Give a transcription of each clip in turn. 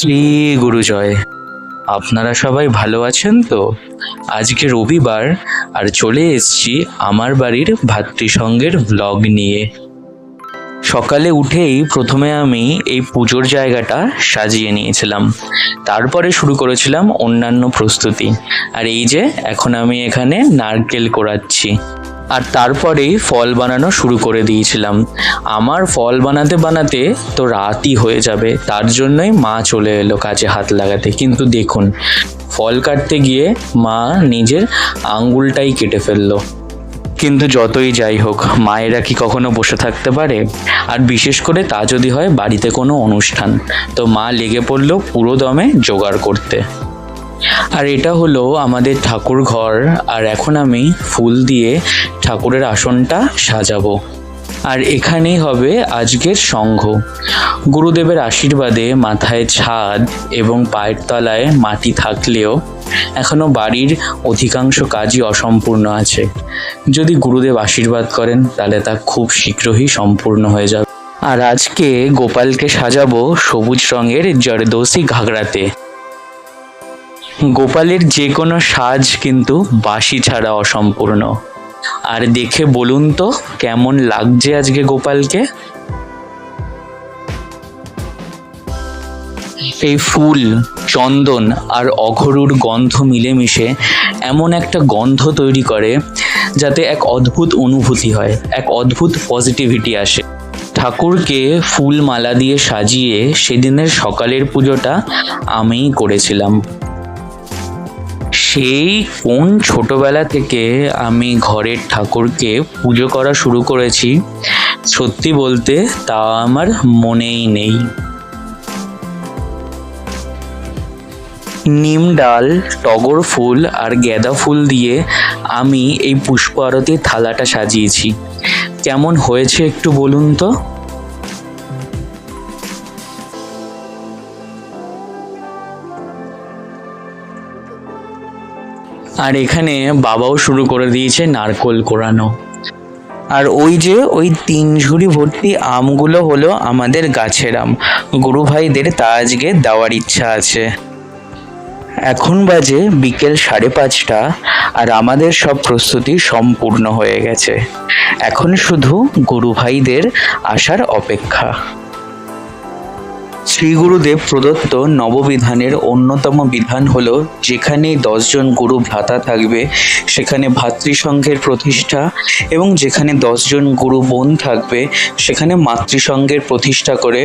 শ্রী গুরুজয়। আপনারা সবাই ভালো আছেন তো? আজকে রবিবার, আর চলে এসেছি আমার বাড়ির ভাতৃসঙ্গের ব্লগ নিয়ে। সকালে উঠেই প্রথমে আমি এই পুজোর জায়গাটা সাজিয়ে নিয়েছিলাম। তারপরে শুরু করেছিলাম অন্যান্য প্রস্তুতি। আর এই যে, এখন আমি এখানে নারকেল কোড়াচ্ছি আর তারপরেই ফল বানানো শুরু করে দিয়েছিলাম। আমার ফল বানাতে বানাতে তো রাতই হয়ে যাবে, তার জন্যই মা চলে এলো কাজে হাত লাগাতে। কিন্তু দেখুন, ফল কাটতে গিয়ে মা নিজের আঙ্গুলটাই কেটে ফেলল। কিন্তু যতই যাই হোক, মায়েরা কি কখনো বসে থাকতে পারে? আর বিশেষ করে তা যদি হয় বাড়িতে কোনো অনুষ্ঠান, তো মা লেগে পড়ল পুরো দমে জোগাড় করতে। আর এটা হলো আমাদের ঠাকুর ঘর, আর এখন আমি ফুল দিয়ে ঠাকুরের আসনটা সাজাবো। আর এখানেই হবে আজকের সংঘ। গুরুদেবের আশীর্বাদে মাথায় ছাদ এবং পায়ের তলায় মাটি থাকলেও এখনও বাড়ির অধিকাংশ কাজই অসম্পূর্ণ আছে। যদি গুরুদেব আশীর্বাদ করেন, তাহলে তা খুব শীঘ্রই সম্পূর্ণ হয়ে যাবে। আর আজকে গোপালকে সাজাবো সবুজ রঙের জরদোসি ঘাগড়াতে গোপালের যে কোনো সাজ কিন্তু বাসি ছাড়া অসম্পূর্ণ। আর দেখে বলুন তো, কেমন লাগছে আজকে গোপালকে? এই ফুল, চন্দন আর অঘরুর গন্ধ মিলেমিশে এমন একটা গন্ধ তৈরি করে যাতে এক অদ্ভুত অনুভূতি হয়, এক অদ্ভুত পজিটিভিটি আসে। ঠাকুরকে ফুল মালা দিয়ে সাজিয়ে সেদিনের সকালের পুজোটা আমিই করেছিলাম। সেই কোন ছোটবেলা থেকে আমি ঘরের ঠাকুরকে পুজো করা শুরু করেছি, সত্যি বলতে তা আমার মনেই নেই। নিম ডাল, টগর ফুল আর গাঁদা ফুল দিয়ে আমি এই পুষ্প আরতির থালাটা সাজিয়েছি। কেমন হয়েছে একটু বলুন তো? আর এখানে বাবাও শুরু করে দিয়েছে নারকোল কোরানো। আর ওই যে ওই তিন ঝুড়ি ভর্তি আমগুলো হলো আমাদের গাছের আম। গুরু ভাইদের তা আজকে দেওয়ার ইচ্ছা আছে। এখন বাজে বিকেল সাড়ে পাঁচটা আর আমাদের সব প্রস্তুতি সম্পূর্ণ হয়ে গেছে। এখন শুধু গুরু ভাইদের আসার অপেক্ষা। শ্রী গুরুদেব প্রদত্ত নববিধানের অন্যতম বিধান হলো যেখানে দশজন গুরু ভ্রাতা থাকবে, সেখানে ভাতৃসংঘের প্রতিষ্ঠা এবং যেখানে দশজন গুরু বোন থাকবে, সেখানে মাতৃসংঘের প্রতিষ্ঠা করে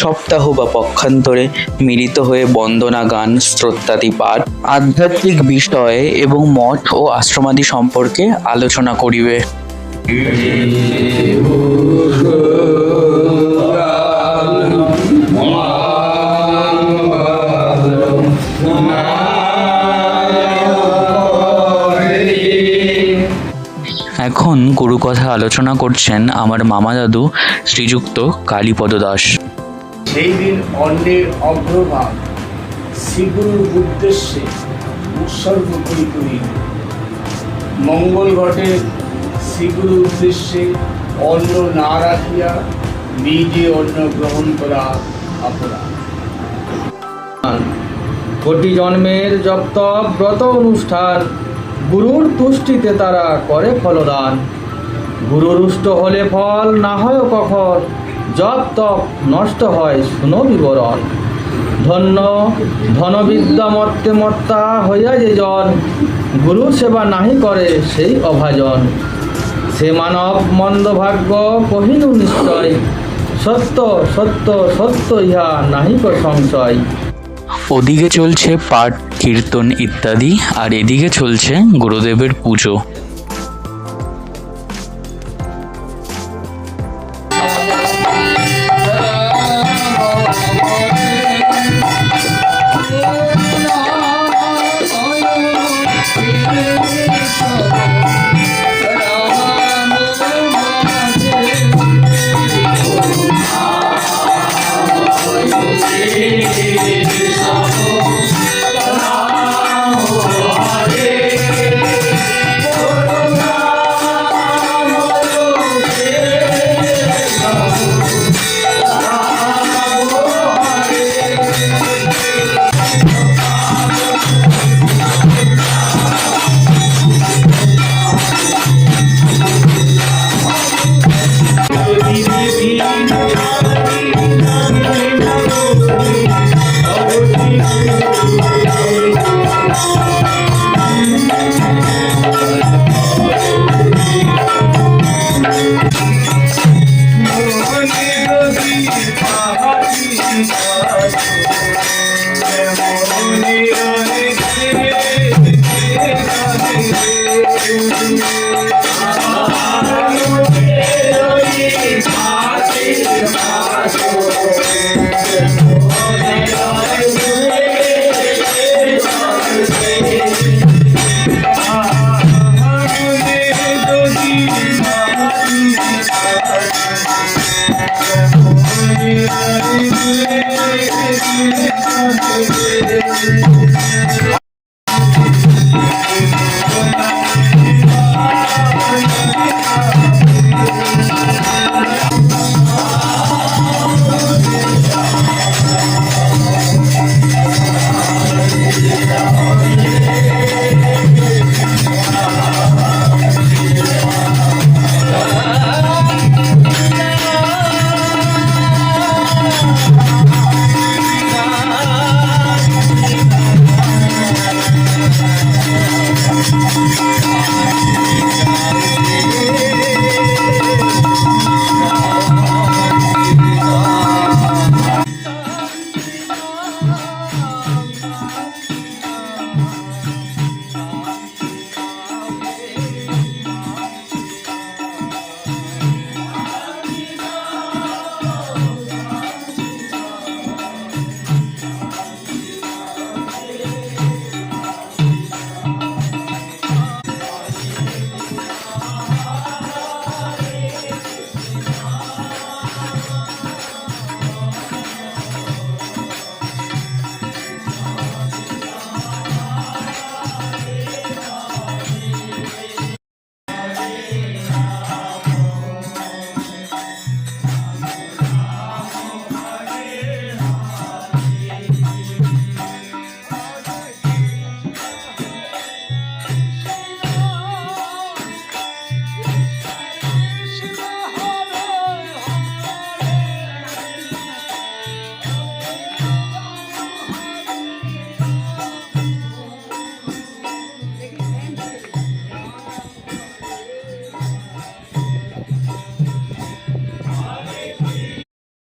সপ্তাহ বা পক্ষান্তরে মিলিত হয়ে বন্দনা, গান স্ত্রোত্যাদি পাঠ, আধ্যাত্মিক বিষয় এবং মঠ ও আশ্রমাদি সম্পর্কে আলোচনা করিবে। এখন গুরু কথা আলোচনা করছেন আমার মামা দাদু শ্রীযুক্ত কালীপদ দাস। সেই দিন অন্যের অগ্রভাগ শ্রীগুরুর উদ্দেশ্যে উৎসর্গ করি করি মঙ্গল ঘটে শ্রীগুরুর উদ্দেশ্যে অন্ন না রাখিয়া নিজে অন্ন গ্রহণ করা অপরাধ। কোটি জন্মের জপ তপ ব্রত অনুষ্ঠান গুরুর তুষ্টিতে তারা করে ফলদান। গুরু রুষ্ট হলে ফল না হয় কখন? জপ তপ নষ্ট হয়, শুনো বিবরণ। ধন্য, ধনবিদ্যা মর্তে মর্তা হইয়া যে জন, গুরু সেবা নাহি করে সেই অভাজন। সে মানব মন্দ ভাগ্য কহিনু নিশ্চয়, সত্য সত্য সত্য ইহা নাহিক সংশয় ওদিকে চলছে পাঠ। কীর্তন ইত্যাদি আর এদিকে চলছে গুরুদেবের পুজো।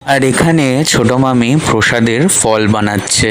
আর এখানে ছোট মামি প্রসাদের ফল বানাচ্ছে।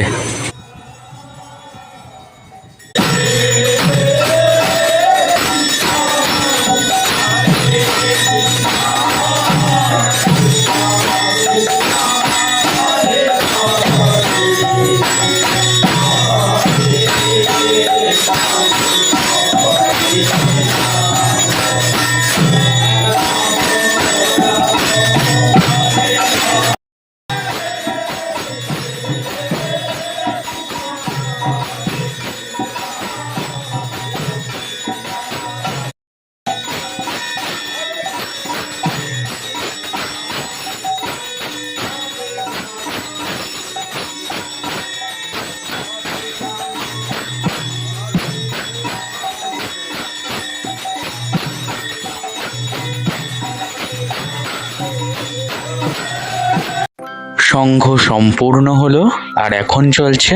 সংঘ সম্পূর্ণ হলো আর এখন চলছে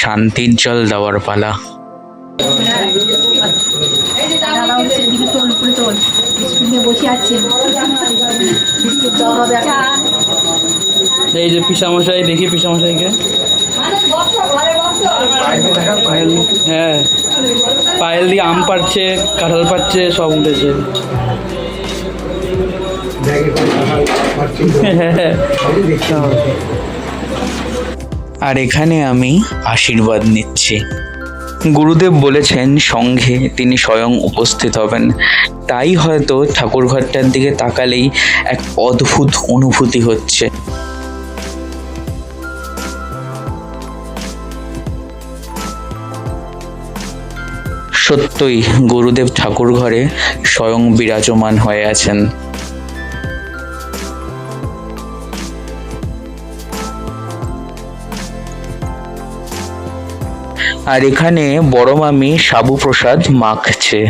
শান্তির জল দেওয়ার পালা। এই যে পিসামশাই, দেখি পিসামশাইকে। হ্যাঁ পায়েল দিয়ে আম পাড়ছে, কাঁঠাল পাচ্ছে সব উঠেছে। আর এখানে আমি আশীর্বাদ নিচ্ছি। গুরুদেব বলেছেন সঙ্ঘে তিনি স্বয়ং উপস্থিত হবেন। তাই হয়তো ঠাকুরঘরটার দিকে তাকালেই এক অদ্ভুত অনুভূতি হচ্ছে। সত্যই গুরুদেব ঠাকুর ঘরে স্বয়ং বিরাজমান হয়ে আছেন। আর এখানে বড় মামি সাবু প্রসাদ মাখছে।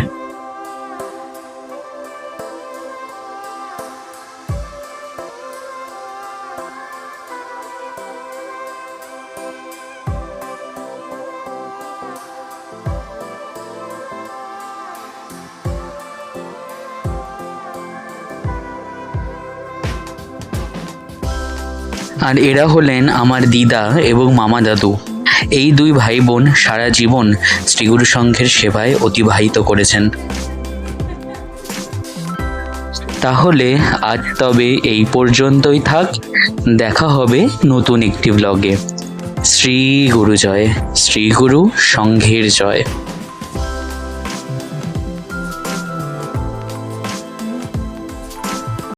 আর এরা হলেন আমার দিদা এবং মামা দাদু। এই দুই ভাই বোন সারা জীবন শ্রীগুরু সংঘের সেবায় অতিবাহিত করেছেন। তাহলে আজ তবে এই পর্যন্তই থাক। দেখা হবে নতুন একটি ব্লগে শ্রী গুরু জয় শ্রী গুরু সংঘের জয়।